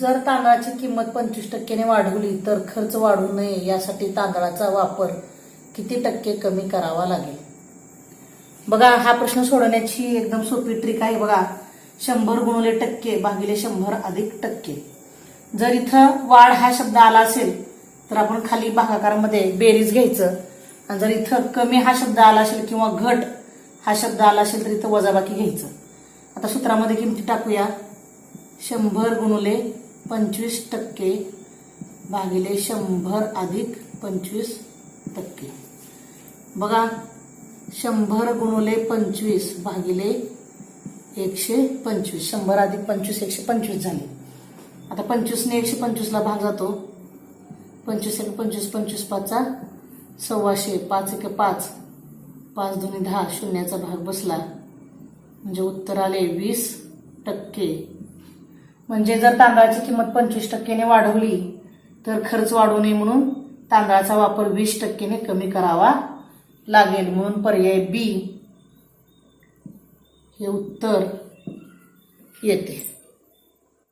जर तांदळाची किंमत पंचवीस टक्क्याने वाढवली तर खर्च वाढू नये यासाठी तांदळाचा वापर किती टक्के कमी करावा लागेल? बघा हा प्रश्न सोडवण्याची एकदम सोपी ट्रिक आहे बघा. शंभर गुणवले टक्के भागिले शंभर अधिक टक्के. जर इथं वाढ हा शब्द आला असेल तर आपण खाली भागाकारामध्ये बेरीज घ्यायचं. आणि जर इथं कमी हा शब्द आला असेल किंवा घट हा शब्द आला असेल तर इथं वजाबाकी घ्यायचं. आता सूत्रामध्ये किमती टाकूया. शंभर गुणुले पंचवीस टक्के भागिले शंभर अधिक पंचवीस टक्के. बघा शंभर गुणुले पंचवीस भागिले एकशे पंचवीस. शंभर अधिक पंचवीस एकशे पंचवीस झाले. आता पंचवीसने एकशे पंचवीसला भाग जातो. पंचवीस एक पंचवीस पंचवीस पाचचा सव्वाशे पाच एक पाच. पाच दोन्ही दहा शून्याचा भाग बसला. म्हणजे उत्तर आले वीस टक्के. म्हणजे जर तांदळाची किंमत पंचवीस टक्क्याने वाढवली तर खर्च वाढू नये म्हणून तांदळाचा वापर वीस टक्क्याने कमी करावा लागेल म्हणून पर्याय बी हे उत्तर येते.